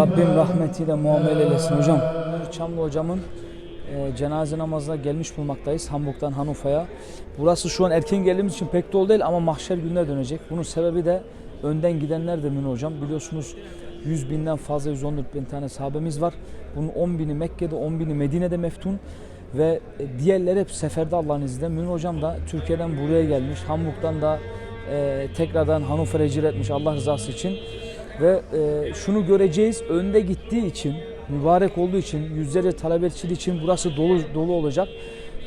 Rabbim rahmetiyle muamele eylesin hocam. Çamlı hocamın e, cenaze namazına gelmiş bulmaktayız Hamburg'dan Hanufa'ya. Burası şu an erken geldiğimiz için pek dolu değil ama mahşer gününe dönecek. Bunun sebebi de önden gidenler de Münir hocam. Biliyorsunuz 100 binden fazla 114 bin tane sahabemiz var. Bunun 10 bini Mekke'de 10 bini Medine'de meftun. Ve e, diğerleri hep seferde Allah'ın izniyle. Münir hocam da Türkiye'den buraya gelmiş. Hamburg'dan da e, tekrardan Hannover'e hicret etmiş Allah rızası için. Ve e, şunu göreceğiz önde gittiği için mübarek olduğu için yüzlerce talebetçi için burası dolu dolu olacak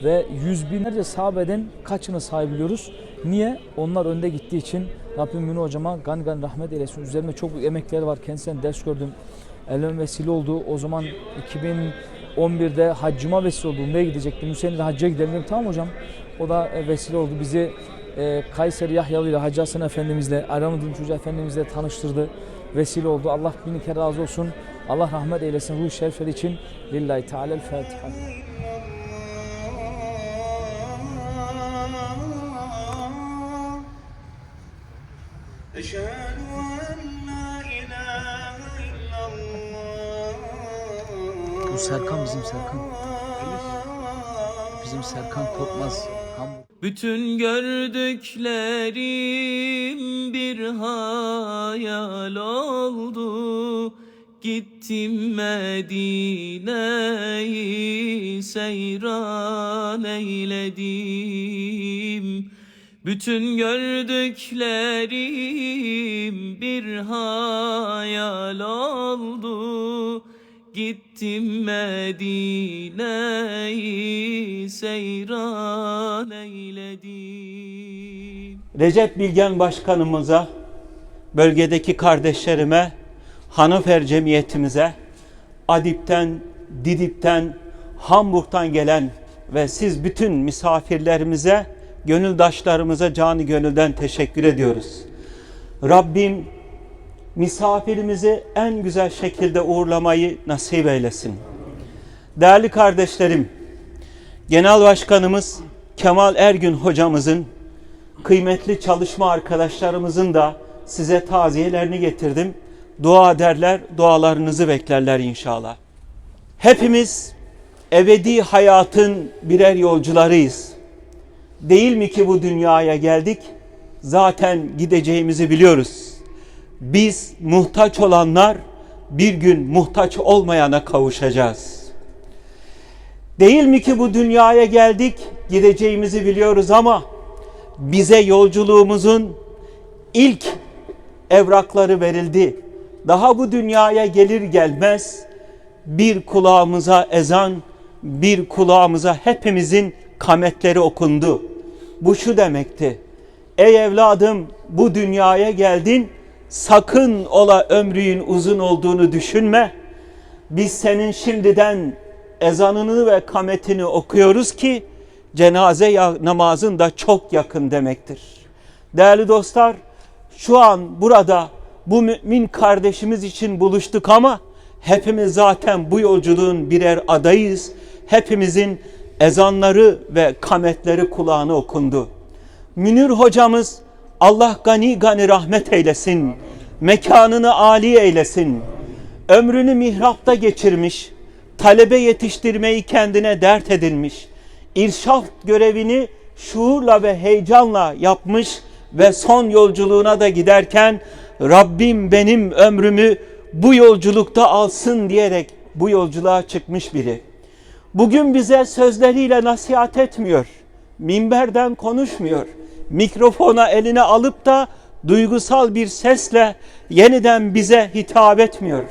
ve yüz binlerce sahabeden kaçını sayabiliyoruz. Niye? Onlar önde gittiği için Rabbim Münir hocama gan gan rahmet eylesin. Üzerime çok büyük emekleri var. Kendisinden ders gördüm. Elime vesile oldu. O zaman 2011'de haccıma vesile oldu. Umre'ye gidecektim. Hüseyin'le hacca gidelim dedim. Tamam hocam. O da e, vesile oldu. Bizi e, Kayseri Yahyalı ile Hacı Hasan Efendimizle, Aramadığım Çocuğu Efendimizle tanıştırdı Vesile oldu. Allah bin kere razı olsun. Allah rahmet eylesin. Ruh şerifleri için. Lillahi Teala'l-Fatiha. أشهد أن لا إله إلا الله Bu Serkan bizim Serkan. Bizim Serkan Korkmaz. Bütün gördüklerim bir hayal oldu. Gittim Medine'yi seyran eyledim. Bütün gördüklerim bir hayal oldu Gittim Medine'yi seyran eyledim Recep Bilgen Başkanımıza, bölgedeki kardeşlerime, Hanıfer Cemiyetimize, Adip'ten, Didip'ten, Hamburg'dan gelen ve siz bütün misafirlerimize, gönüldaşlarımıza canı gönülden teşekkür ediyoruz. Rabbim misafirimizi en güzel şekilde uğurlamayı nasip eylesin. Değerli kardeşlerim, Genel Başkanımız Kemal Ergün hocamızın kıymetli çalışma arkadaşlarımızın da size taziyelerini getirdim. Dua ederler, dualarınızı beklerler inşallah. Hepimiz ebedi hayatın birer yolcularıyız. Değil mi ki bu dünyaya geldik? Zaten gideceğimizi biliyoruz. Biz muhtaç olanlar bir gün muhtaç olmayana kavuşacağız. Değil mi ki bu dünyaya geldik, gideceğimizi biliyoruz ama bize yolculuğumuzun ilk evrakları verildi. Daha bu dünyaya gelir gelmez bir kulağımıza ezan, bir kulağımıza hepimizin kametleri okundu. Bu şu demekti. Ey evladım bu dünyaya geldin, sakın ola ömrün uzun olduğunu düşünme. Biz senin şimdiden ezanını ve kametini okuyoruz ki cenaze namazın da çok yakın demektir. Değerli dostlar, şu an burada bu mümin kardeşimiz için buluştuk ama hepimiz zaten bu yolculuğun birer adayız. Hepimizin ezanları ve kametleri kulağına okundu. Münir hocamız Allah gani gani rahmet eylesin. Mekanını âli eylesin. Ömrünü mihrapta geçirmiş. Talebe yetiştirmeyi kendine dert edinmiş. İrşaf görevini şuurla ve heyecanla yapmış ve son yolculuğuna da giderken Rabbim benim ömrümü bu yolculukta alsın diyerek bu yolculuğa çıkmış biri. Bugün bize sözleriyle nasihat etmiyor. Minberden konuşmuyor. Mikrofona eline alıp da duygusal bir sesle yeniden bize hitap etmiyor.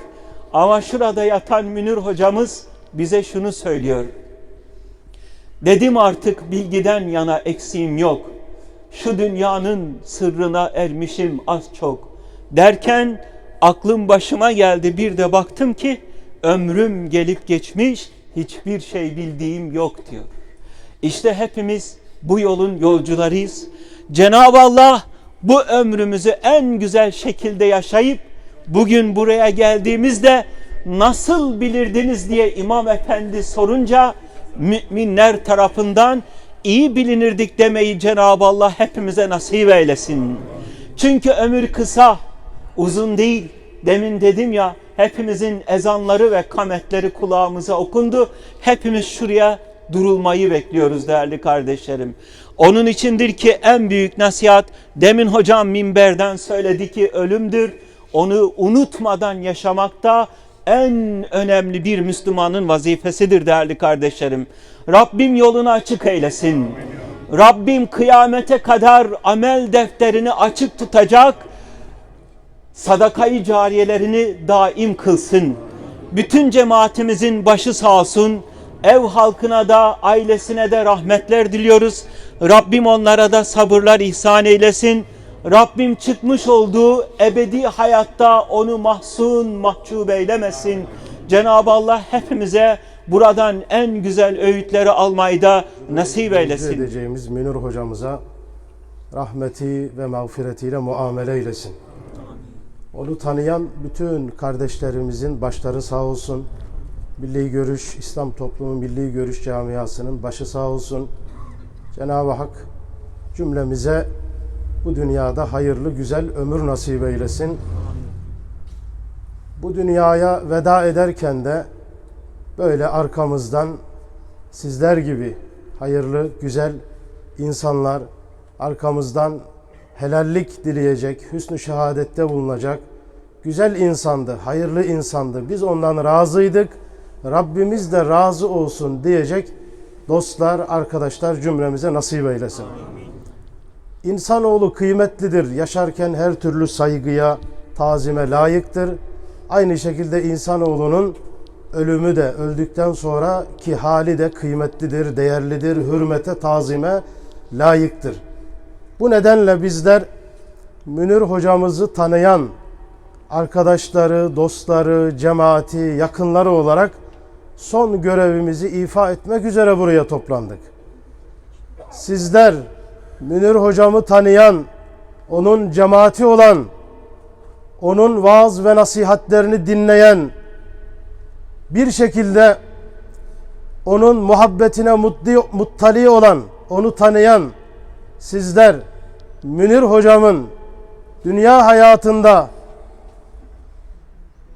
Ama şurada yatan Münir hocamız bize şunu söylüyor. Dedim artık bilgiden yana eksiğim yok. Şu dünyanın sırrına ermişim az çok. Derken aklım başıma geldi bir de baktım ki ömrüm gelip geçmiş hiçbir şey bildiğim yok diyor. İşte hepimiz bu yolun yolcularıyız. Cenab-ı Allah bu ömrümüzü en güzel şekilde yaşayıp bugün buraya geldiğimizde nasıl bilirdiniz diye İmam Efendi sorunca müminler tarafından iyi bilinirdik demeyi Cenab-ı Allah hepimize nasip eylesin. Çünkü ömür kısa, uzun değil. Demin dedim ya hepimizin ezanları ve kametleri kulağımıza okundu. Hepimiz şuraya durulmayı bekliyoruz değerli kardeşlerim. Onun içindir ki en büyük nasihat demin hocam minberden söyledi ki ölümdür. Onu unutmadan yaşamakta en önemli bir Müslümanın vazifesidir değerli kardeşlerim. Rabbim yolunu açık eylesin. Rabbim kıyamete kadar amel defterini açık tutacak, sadakayı cariyelerini daim kılsın. Bütün cemaatimizin başı sağ olsun. Ev halkına da ailesine de rahmetler diliyoruz. Rabbim onlara da sabırlar ihsan eylesin. Rabbim çıkmış olduğu ebedi hayatta onu mahzun, mahcup eylemesin. Cenab-ı Allah hepimize buradan en güzel öğütleri almayı da nasip eylesin. edeceğimiz Münir hocamıza rahmeti ve mağfiretiyle muamele eylesin. Onu tanıyan bütün kardeşlerimizin başları sağ olsun. Milli Görüş, İslam Toplumu Milli Görüş Camiası'nın başı sağ olsun. Cenab-ı Hak cümlemize bu dünyada hayırlı güzel ömür nasip eylesin. Bu dünyaya veda ederken de böyle arkamızdan sizler gibi hayırlı, güzel insanlar arkamızdan helallik dileyecek, hüsnü şehadette bulunacak. Güzel insandı, hayırlı insandı. Biz ondan razıydık. Rabbimiz de razı olsun diyecek dostlar, arkadaşlar cümlemize nasip eylesin. İnsanoğlu kıymetlidir. Yaşarken her türlü saygıya, tazime layıktır. Aynı şekilde insanoğlunun ölümü de öldükten sonra ki hali de kıymetlidir, değerlidir, hürmete, tazime layıktır. Bu nedenle bizler Münir hocamızı tanıyan arkadaşları, dostları, cemaati, yakınları olarak son görevimizi ifa etmek üzere buraya toplandık. Sizler Münir hocamı tanıyan, onun cemaati olan, onun vaaz ve nasihatlerini dinleyen, bir şekilde onun muhabbetine mutli, muttali olan, onu tanıyan sizler Münir hocamın dünya hayatında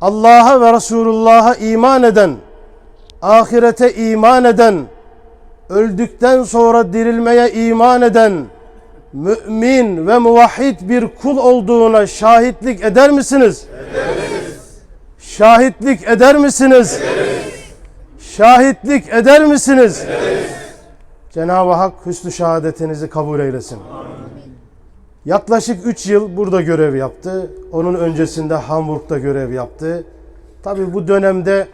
Allah'a ve Resulullah'a iman eden, ahirete iman eden, öldükten sonra dirilmeye iman eden, mümin ve muvahhid bir kul olduğuna şahitlik eder misiniz? Şahitlik eder misiniz? Şahitlik eder misiniz? Cenab-ı Hak hüsnü şehadetinizi kabul eylesin. Yaklaşık 3 yıl burada görev yaptı. Onun öncesinde Hamburg'da görev yaptı. Tabi bu dönemde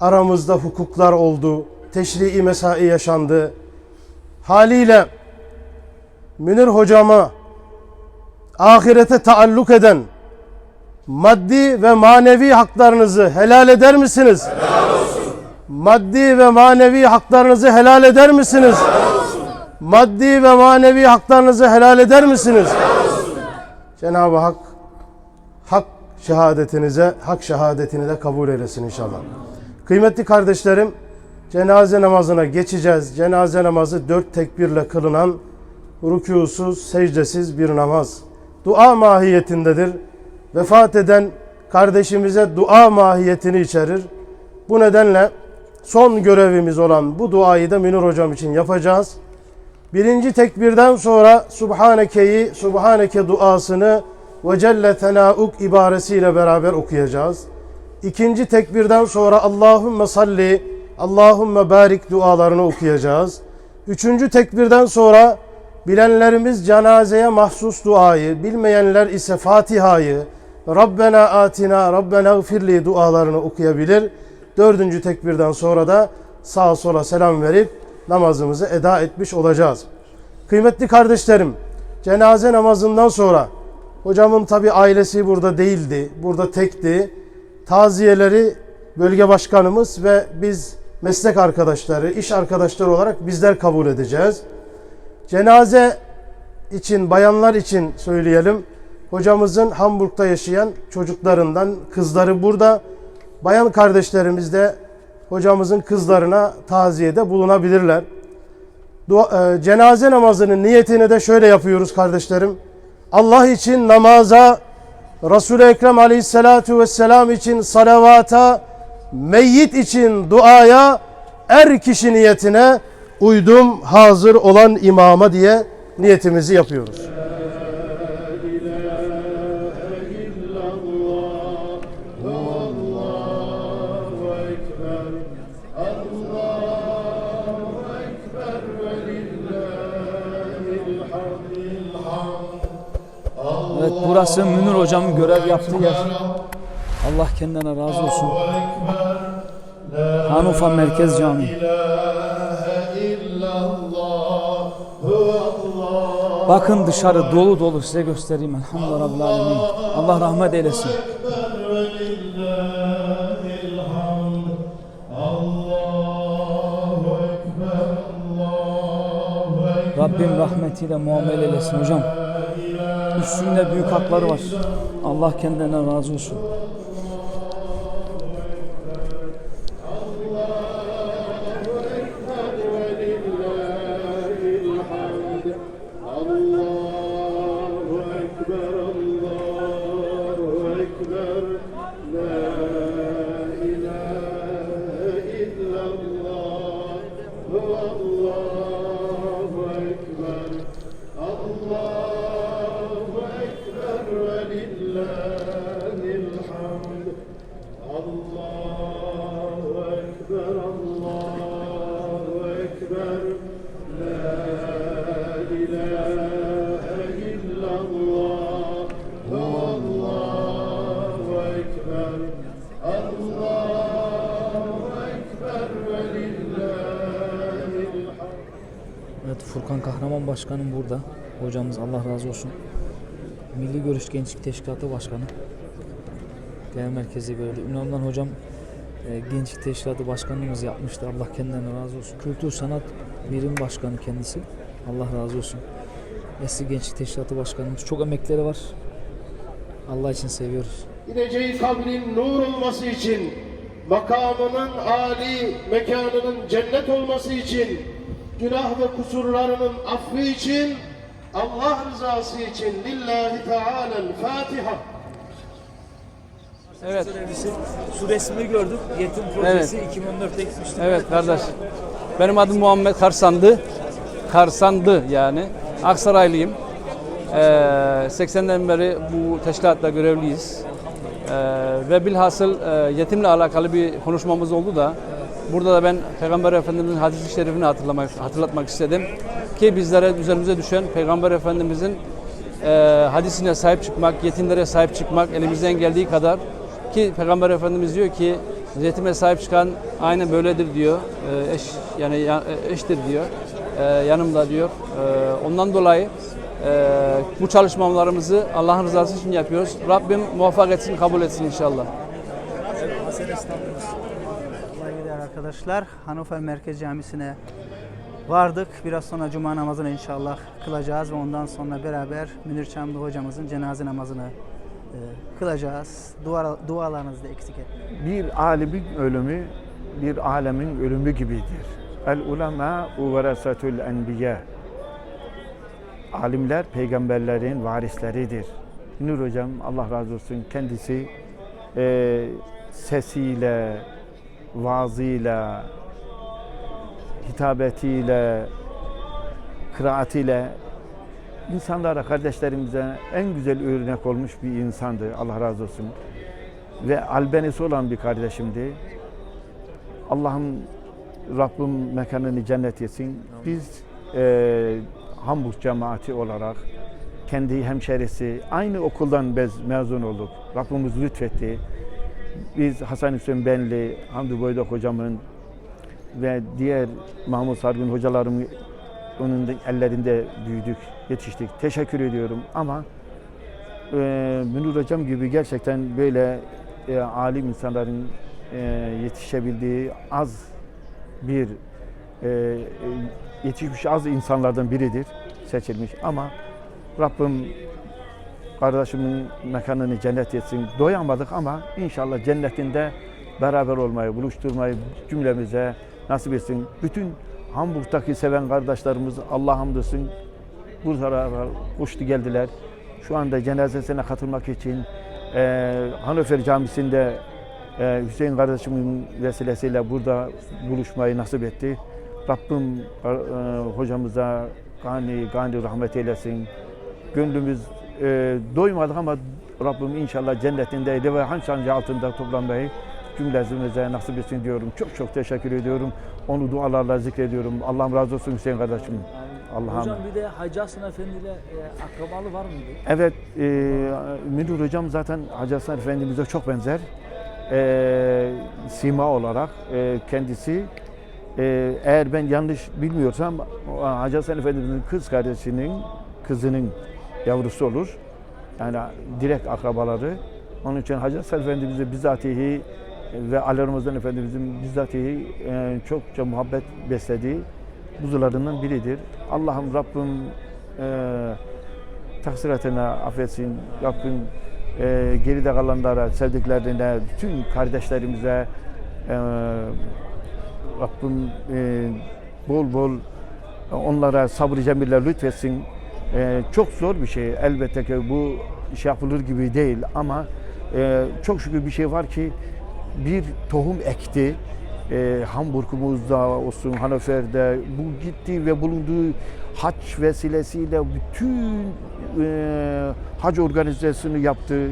aramızda hukuklar oldu. Teşrii mesai yaşandı. Haliyle Münir hocama ahirete taalluk eden maddi ve manevi haklarınızı helal eder misiniz? Helal olsun. Maddi ve manevi haklarınızı helal eder misiniz? Helal olsun. Maddi ve manevi haklarınızı helal eder misiniz? Helal olsun. Cenab-ı Hak hak şehadetinize, hak şehadetini de kabul eylesin inşallah. Kıymetli kardeşlerim, cenaze namazına geçeceğiz. Cenaze namazı dört tekbirle kılınan rükûsuz, secdesiz bir namaz. Dua mahiyetindedir. Vefat eden kardeşimize dua mahiyetini içerir. Bu nedenle son görevimiz olan bu duayı da Münir hocam için yapacağız. Birinci tekbirden sonra Subhaneke'yi, Subhaneke duasını ve Celle Tenauk ibaresiyle beraber okuyacağız. İkinci tekbirden sonra Allahümme salli, Allahümme barik dualarını okuyacağız. Üçüncü tekbirden sonra bilenlerimiz cenazeye mahsus duayı, bilmeyenler ise Fatiha'yı, Rabbena atina, Rabbena gfirli dualarını okuyabilir. Dördüncü tekbirden sonra da sağa sola selam verip namazımızı eda etmiş olacağız. Kıymetli kardeşlerim, cenaze namazından sonra hocamın tabi ailesi burada değildi, burada tekti. Taziyeleri bölge başkanımız ve biz meslek arkadaşları, iş arkadaşları olarak bizler kabul edeceğiz. Cenaze için, bayanlar için söyleyelim. Hocamızın Hamburg'da yaşayan çocuklarından kızları burada. Bayan kardeşlerimiz de hocamızın kızlarına taziyede bulunabilirler. Dua, e, cenaze namazının niyetini de şöyle yapıyoruz kardeşlerim. Allah için namaza Resul-i Ekrem aleyhissalatu vesselam için salavata, meyyit için duaya, er kişi niyetine uydum hazır olan imama diye niyetimizi yapıyoruz. Burası Münir hocamın görev yaptığı yer. Allah kendilerine razı olsun. Hanufa Merkez Camii. Bakın dışarı dolu dolu size göstereyim. Elhamdülillah Rabbil Alemin. Allah rahmet eylesin. Rabbim rahmetiyle muamele eylesin hocam. Üstünde büyük hakları var. Allah kendilerine razı olsun. Evet Furkan Kahraman Başkanım burada. Hocamız Allah razı olsun. Milli Görüş Gençlik Teşkilatı Başkanı. Genel merkezi gördü. Ünvan'dan hocam e, Gençlik Teşkilatı Başkanımız yapmıştı. Allah kendilerine razı olsun. Kültür Sanat Birim Başkanı kendisi. Allah razı olsun. Eski Gençlik Teşkilatı Başkanımız. Çok emekleri var. Allah için seviyoruz. Gideceği kabrin nur olması için, makamının âli, mekanının cennet olması için, günah ve kusurlarının affı için, Allah rızası için lillahi teâlel Fatiha. Evet. Su resmi gördük. Yetim projesi 2014'te gitmiştik. Evet kardeş. Benim adım Muhammed Karsandı. Karsandı yani. Aksaraylıyım. Ee, 80'den beri bu teşkilatta görevliyiz. Ee, ve bilhasıl e, yetimle alakalı bir konuşmamız oldu da burada da ben Peygamber Efendimizin hadis-i şerifini hatırlamak, hatırlatmak istedim. Ki bizlere üzerimize düşen Peygamber Efendimizin e, hadisine sahip çıkmak, yetimlere sahip çıkmak elimizden geldiği kadar ki Peygamber Efendimiz diyor ki yetime sahip çıkan aynen böyledir diyor. E, eş yani ya- eştir diyor. E, yanımda diyor. E, ondan dolayı e, bu çalışmalarımızı Allah'ın rızası için yapıyoruz. Rabbim muvaffak etsin, kabul etsin inşallah. Arkadaşlar. Hannover Merkez Camisi'ne vardık. Biraz sonra cuma namazını inşallah kılacağız ve ondan sonra beraber Münir Çamlı hocamızın cenaze namazını e, kılacağız. Dua, dualarınızı da eksik etmeyin. bir alimin ölümü bir alemin ölümü gibidir. El ulema verasatul enbiya. Alimler peygamberlerin varisleridir. Nur hocam Allah razı olsun kendisi e, sesiyle, vaazıyla, hitabetiyle, kıraatiyle insanlara, kardeşlerimize en güzel örnek olmuş bir insandı. Allah razı olsun ve albenisi olan bir kardeşimdi. Allah'ım Rabbim mekanını cennet etsin. Biz e, Hamburg cemaati olarak kendi hemşerisi aynı okuldan mezun olduk. Rabbimiz lütfetti. Biz Hasan Hüseyin Benli, Hamdi Boydak hocamın ve diğer Mahmut Sargın hocalarımın onun ellerinde büyüdük, yetiştik. Teşekkür ediyorum ama e, Münir Hocam gibi gerçekten böyle e, alim insanların e, yetişebildiği az bir e, e, yetişmiş az insanlardan biridir seçilmiş ama Rabbim kardeşimin mekanını cennet etsin. Doyamadık ama inşallah cennetinde beraber olmayı, buluşturmayı cümlemize nasip etsin. Bütün Hamburg'daki seven kardeşlerimiz Allah hamdolsun bu tarafa koştu geldiler. Şu anda cenazesine katılmak için Ee, Hanöfer Camisi'nde e, Hüseyin kardeşimin vesilesiyle burada buluşmayı nasip etti. Rabbim e, hocamıza gani gani rahmet eylesin. Gönlümüz e, doymadık ama Rabbim inşallah cennetindeydi ve hançancı altında toplanmayı cümlemize nasip etsin diyorum. Çok çok teşekkür ediyorum. Onu dualarla zikrediyorum. Allah'ım razı olsun Hüseyin kardeşim. Allah'ım. Hocam bir de Hacı Hasan Efendi ile e, akrabalı var mıydı? Evet, e, Münir Hocam zaten Hacı Hasan Efendimiz'e çok benzer. E, sima olarak e, kendisi. E, eğer ben yanlış bilmiyorsam Hacı Hasan Efendimiz'in kız kardeşinin kızının yavrusu olur. Yani direkt akrabaları. Onun için Hacı Hasan Efendimiz'e bizatihi ve Ali Ramazan Efendimiz'in bizatihi e, çokça muhabbet beslediği buzularından biridir. Allah'ım Rabbim e, taksiratına affetsin. Rabbim e, geride kalanlara, sevdiklerine, bütün kardeşlerimize e, Rabbim e, bol bol onlara sabrı cemiller lütfetsin. E, çok zor bir şey. Elbette ki bu iş yapılır gibi değil ama e, çok şükür bir şey var ki bir tohum ekti. E, Hamburg'umuzda olsun, Hanöfer'de bu gitti ve bulunduğu haç vesilesiyle bütün e, hac organizasyonu yaptı.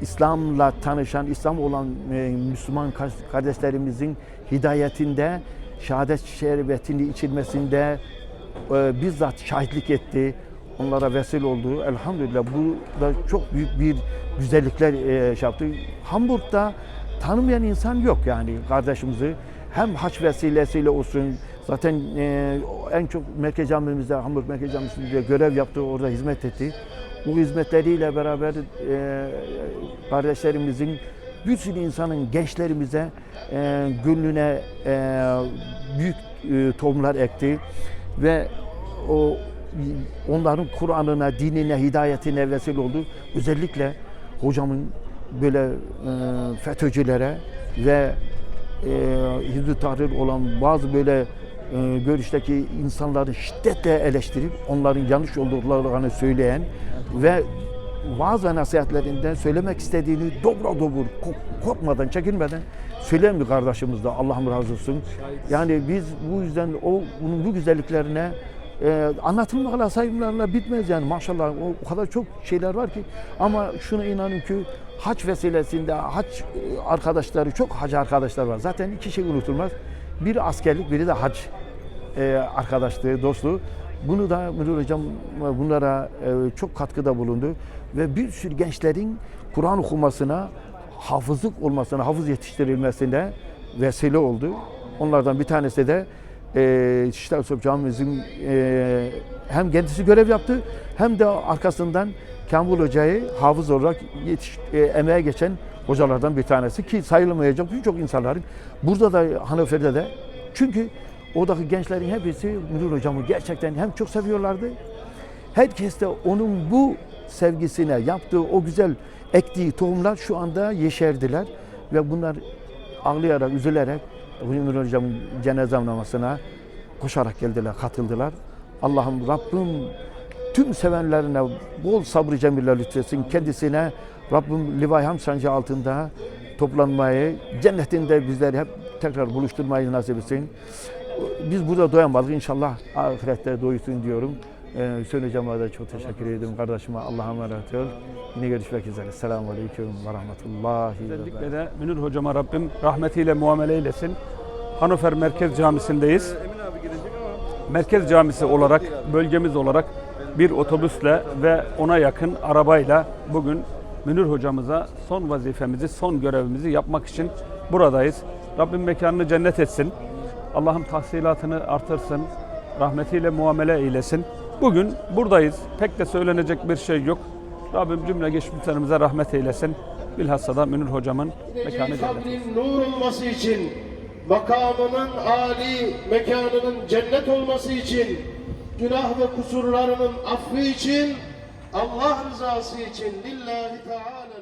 İslam'la tanışan, İslam olan e, Müslüman kardeşlerimizin hidayetinde, şehadet şerbetini içilmesinde e, bizzat şahitlik etti. Onlara vesile oldu. Elhamdülillah bu da çok büyük bir güzellikler e, şey yaptı. Hamburg'da tanımayan insan yok yani kardeşimizi. Hem haç vesilesiyle olsun, zaten e, en çok Merkez Camimizde, Hamburg Merkez Camisi'nde görev yaptı, orada hizmet etti. Bu hizmetleriyle beraber e, kardeşlerimizin, bir sürü insanın gençlerimize, e, gönlüne e, büyük e, tohumlar ekti ve o onların Kur'an'ına, dinine, hidayetine vesile oldu. Özellikle hocamın böyle e, FETÖ'cülere ve e, Tahrir olan bazı böyle e, görüşteki insanları şiddetle eleştirip onların yanlış olduklarını söyleyen ve bazı nasihatlerinden söylemek istediğini dobra dobur, kork- korkmadan, çekinmeden söyleyen bir kardeşimiz de Allah'ım razı olsun. Yani biz bu yüzden o bunun bu güzelliklerine e, anlatılmakla sayımlarla bitmez yani maşallah o, o kadar çok şeyler var ki ama şuna inanın ki haç vesilesinde haç e, arkadaşları çok hacı arkadaşlar var. Zaten iki şey unutulmaz. Biri askerlik, biri de hac e, arkadaşlığı, dostluğu. Bunu da Münir Hocam e, bunlara e, çok katkıda bulundu ve bir sürü gençlerin Kur'an okumasına, hafızlık olmasına, hafız yetiştirilmesine vesile oldu. Onlardan bir tanesi de e, Şişli Asop Camimizin hem kendisi görev yaptı hem de arkasından Kamil Hoca'yı hafız olarak yetiş, e, emeğe geçen hocalardan bir tanesi ki sayılmayacak birçok insanların burada da Hanöfer'de de. Çünkü oradaki gençlerin hepsi Münir Hocam'ı gerçekten hem çok seviyorlardı. Herkes de onun bu sevgisine yaptığı o güzel ektiği tohumlar şu anda yeşerdiler ve bunlar ağlayarak, üzülerek Münir Hocam'ın cenaze namazına koşarak geldiler, katıldılar. Allah'ım Rabbim tüm sevenlerine bol sabrı cemiller lütfetsin. Kendisine Rabbim Livay Ham sancı altında toplanmayı, cennetinde bizleri hep tekrar buluşturmayı nasip etsin. Biz burada doyamadık. İnşallah ahirette doysun diyorum. Ee, Hüseyin Hocam'a da çok teşekkür ediyorum. Kardeşime Allah'a emanet ol. Yine görüşmek üzere. Selamun Aleyküm ve Rahmetullahi ve Özellikle de Münir hocama Rabbim rahmetiyle muamele eylesin. Hanöfer Merkez Camisi'ndeyiz. Merkez Camisi olarak, bölgemiz olarak bir otobüsle ve ona yakın arabayla bugün Münir hocamıza son vazifemizi, son görevimizi yapmak için buradayız. Rabbim mekanını cennet etsin. Allah'ım tahsilatını artırsın. Rahmetiyle muamele eylesin. Bugün buradayız. Pek de söylenecek bir şey yok. Rabbim cümle geçmişlerimize rahmet eylesin. Bilhassa da Münir hocamın mekanı cennet. nur olması için, makamının âli, mekanının cennet olması için, günah ve kusurlarının affı için, Allah rızası için lillahi teala